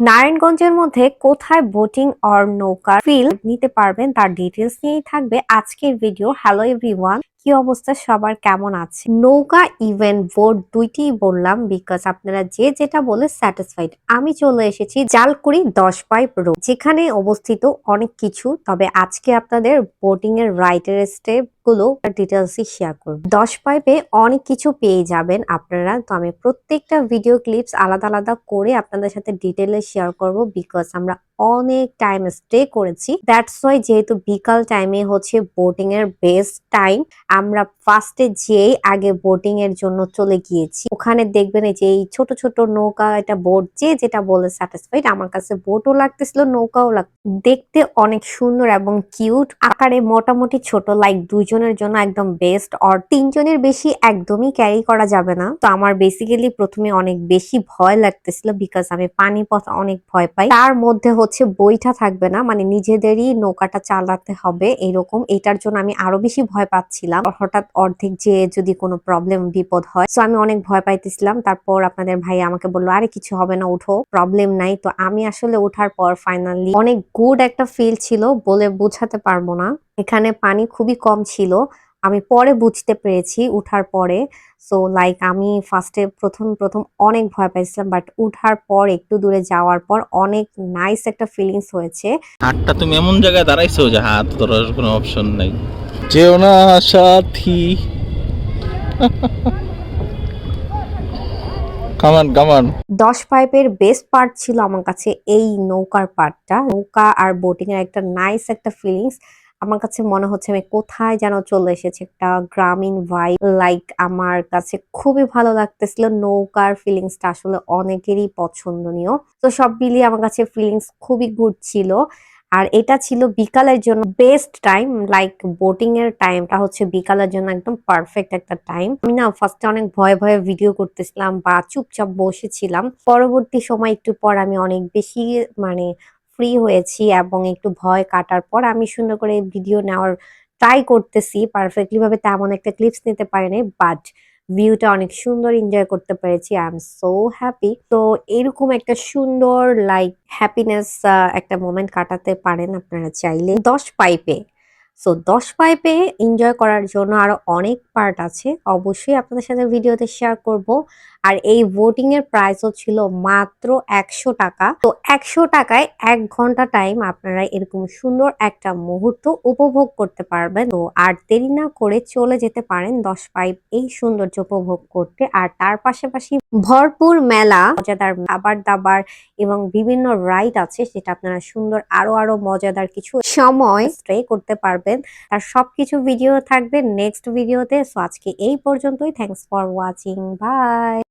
নারায়ণগঞ্জের মধ্যে কোথায় বোটিং অর নৌকা ফিল নিতে পারবেন তার ডিটেলস নিয়েই থাকবে আজকের ভিডিও হ্যালো এভরিওয়ান কি অবস্থা? সবার কেমন আছে? নৌকা ইভেন্ট বোট দুইটি বললাম বিকজ আপনারা যে যেটা বলে স্যাটিসফাইড আমি চলে এসেছি জালকুড়ি দশ পাইপ রোড যেখানে অবস্থিত অনেক কিছু। তবে আজকে আপনাদের বোটিং এর রাইডের স্টেপ গুলো ডিটেলসই শেয়ার করব। দশ পাইপে অনেক কিছু পেয়ে যাবেন আপনারা। তো আমি প্রত্যেকটা ভিডিও ক্লিপস আলাদা আলাদা করে আপনাদের সাথে ডিটেলে শেয়ার করব বিকজ আমরা অনেক টাইম স্টে করেছি। দ্যাটস ওয়াই যেহেতু বিকাল টাইমে হচ্ছে বোটিং এর বেস্ট টাইম আমরা ফার্স্টে যেই আগে বোটিং এর জন্য চলে গিয়েছি, ওখানে দেখবেন এই যে এই ছোট ছোট নৌকা, এটা বোট যে যেটা বলে স্যাটিসফাইড আমার কাছে বোটও লাগতেছিল, নৌকাও লাগ দেখতে অনেক সুন্দর এবং কিউট আকারে মোটামুটি ছোট লাইক দুইজনের জন্য একদম বেস্ট আর তিনজনের বেশি একদমই ক্যারি করা যাবে না। তো আমার বেসিক্যালি প্রথমে অনেক বেশি ভয় লাগতেছিল বিকজ আমি পানি পথ অনেক ভয় পাই। তার মধ্যে হচ্ছে বইটা থাকবে না মানে নিজেদেরই নৌকাটা চালাতে হবে এরকম। এটার জন্য আমি আরও বেশি ভয় পাচ্ছিলাম। হঠাৎ অর্ধেক যে যদি কোনো প্রবলেম বিপদ হয় তো আমি অনেক ভয় পাইতেছিলাম। তারপর আপনাদের ভাই আমাকে বলল, আরে, কিছু হবে না উঠো প্রবলেম নাই। তো আমি আসলে ওঠার পর ফাইনালি অনেক গুড একটা ফিল ছিল বলে বোঝাতে পারব না। এখানে পানি খুবই কম ছিল। আমি পরে বুঝতে পেরেছি উঠার পরে। সো লাইক আমি ফার্স্টে প্রথম প্রথম অনেক ভয় পাইছিলাম বাট উঠার পর একটু দূরে যাওয়ার পর অনেক নাইস একটা ফিলিংস হয়েছে। হাতটা তুমি এমন জায়গায় দাঁড়াইছো যে হাত ধরার কোনো অপশন নাই। যেও না সাথী। কামান কামান দশ পাইপের বেস্ট পার্ট ছিল আমার কাছে এই নৌকার পার্টটা নৌকা আর বোটিং এর একটা নাইস একটা ফিলিংস আমার কাছে মনে হচ্ছে আমি কোথায় যেন চলে এসেছি। একটা গ্রামীণ ভাই লাইক আমার কাছে খুবই ভালো লাগতেছিল। নৌকার ফিলিংসটা আসলে অনেকেরই পছন্দনীয়। তো সব মিলিয়ে আমার কাছে ফিলিংস খুবই গুড ছিল। আর এটা ছিল বিকালের জন্য বেস্ট টাইম লাইক বোটিং এর টাইমটা হচ্ছে বিকালের জন্য একদম পারফেক্ট একটা টাইম আমি না ফার্স্টে অনেক ভয়ে ভয়ে ভিডিও করতেছিলাম বা চুপচাপ বসেছিলাম। পরবর্তী সময় একটু পর আমি অনেক বেশি মানে ফ্রি হয়েছি এবং একটু ভয় কাটার পর আমি সুন্দর করে ভিডিও নেওয়ার ট্রাই করতেছি। পারফেক্টলি ভাবে তেমন একটা ক্লিপস নিতে পারিনি বাট ভিউটা অনেক সুন্দর এনজয় করতে পেরেছি। আই এম সো হ্যাপি তো এরকম একটা সুন্দর লাইক হ্যাপিনেস একটা মোমেন্ট কাটাতে পারেন আপনারা চাইলে। দশ পাইপে সো দশ পাইপে এনজয় করার জন্য আরও অনেক পার্ট আছে। অবশ্যই আপনাদের সাথে ভিডিওতে শেয়ার করব। আর এই ভোটিং এর প্রাইসও ছিল মাত্র একশো টাকা। তো একশো টাকায় এক ঘণ্টা টাইম আপনারা এরকম সুন্দর একটা মুহূর্ত উপভোগ করতে পারবেন। তো আর দেরি না করে চলে যেতে পারেন দশ পাইপ এই সৌন্দর্য উপভোগ করতে। আর তার পাশাপাশি ভরপুর মেলা, মজাদার খাবার দাবার এবং বিভিন্ন রাইড আছে, সেটা আপনারা সুন্দর আরও আরও মজাদার কিছু সময় স্টে করতে পারবেন। আর সবকিছু ভিডিও থাকবে নেক্সট ভিডিওতে সো আজকে এই পর্যন্তই। Thanks for watching by